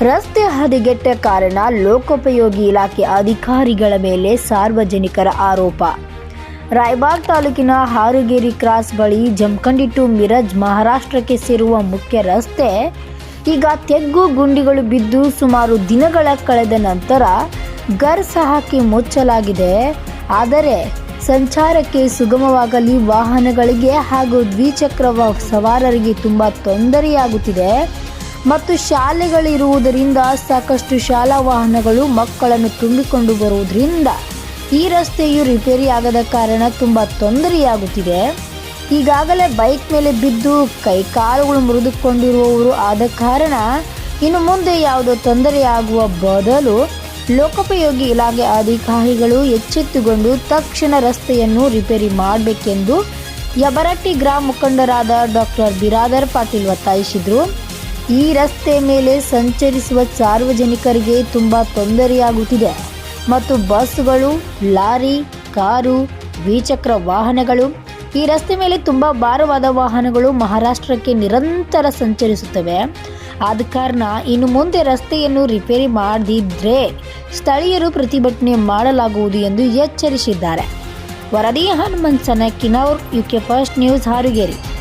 ರಸ್ತೆ ಹದಗೆಟ್ಟ ಕಾರಣ ಲೋಕೋಪಯೋಗಿ ಇಲಾಖೆ ಅಧಿಕಾರಿಗಳ ಮೇಲೆ ಸಾರ್ವಜನಿಕರ ಆರೋಪ. ರಾಯಬಾಗ್ ತಾಲೂಕಿನ ಹಾರುಗೇರಿ ಕ್ರಾಸ್ ಬಳಿ ಜಮಖಂಡಿ ಟು ಮಿರಜ್ ಮಹಾರಾಷ್ಟ್ರಕ್ಕೆ ಸೇರುವ ಮುಖ್ಯ ರಸ್ತೆ ಈಗ ತೆಗ್ಗು ಗುಂಡಿಗಳು ಬಿದ್ದು ಸುಮಾರು ದಿನಗಳ ಕಳೆದ ನಂತರ ಗರ್ ಹಾಕಿ ಮುಚ್ಚಲಾಗಿದೆ. ಆದರೆ ಸಂಚಾರಕ್ಕೆ ಸುಗಮವಾಗಲಿ ವಾಹನಗಳಿಗೆ ಹಾಗೂ ದ್ವಿಚಕ್ರ ಸವಾರರಿಗೆ ತುಂಬ ತೊಂದರೆಯಾಗುತ್ತಿದೆ. ಮತ್ತು ಶಾಲೆಗಳಿರುವುದರಿಂದ ಸಾಕಷ್ಟು ಶಾಲಾ ವಾಹನಗಳು ಮಕ್ಕಳನ್ನು ತುಂಬಿಕೊಂಡು ಬರುವುದರಿಂದ ಈ ರಸ್ತೆಯು ರಿಪೇರಿ ಆಗದ ಕಾರಣ ತುಂಬ ತೊಂದರೆಯಾಗುತ್ತಿದೆ. ಈಗಾಗಲೇ ಬೈಕ್ ಮೇಲೆ ಬಿದ್ದು ಕೈ ಕಾಲುಗಳು ಮುರಿದುಕೊಂಡಿರುವವರು ಆದ ಕಾರಣ ಇನ್ನು ಮುಂದೆ ಯಾವುದೋ ತೊಂದರೆಯಾಗುವ ಬದಲು ಲೋಕೋಪಯೋಗಿ ಇಲಾಖೆ ಅಧಿಕಾರಿಗಳು ಎಚ್ಚೆತ್ತುಕೊಂಡು ತಕ್ಷಣ ರಸ್ತೆಯನ್ನು ರಿಪೇರಿ ಮಾಡಬೇಕೆಂದು ಯಬರಟ್ಟಿ ಗ್ರಾಮ ಮುಖಂಡರಾದ ಡಾಕ್ಟರ್ ಬಿರಾದರ್ ಪಾಟೀಲ್ ಒತ್ತಾಯಿಸಿದರು. ಈ ರಸ್ತೆ ಮೇಲೆ ಸಂಚರಿಸುವ ಸಾರ್ವಜನಿಕರಿಗೆ ತುಂಬ ತೊಂದರೆಯಾಗುತ್ತಿದೆ. ಮತ್ತು ಬಸ್ಗಳು ಲಾರಿ, ಕಾರು, ದ್ವಿಚಕ್ರ ವಾಹನಗಳು, ಈ ರಸ್ತೆ ಮೇಲೆ ತುಂಬ ಭಾರವಾದ ವಾಹನಗಳು ಮಹಾರಾಷ್ಟ್ರಕ್ಕೆ ನಿರಂತರ ಸಂಚರಿಸುತ್ತವೆ. ಆದ ಕಾರಣ ಇನ್ನು ಮುಂದೆ ರಸ್ತೆಯನ್ನು ರಿಪೇರಿ ಮಾಡದಿದ್ದರೆ ಸ್ಥಳೀಯರು ಪ್ರತಿಭಟನೆ ಮಾಡಲಾಗುವುದು ಎಂದು ಎಚ್ಚರಿಸಿದ್ದಾರೆ. ವರದಿ Hanumanth U UK first news, Harugeri.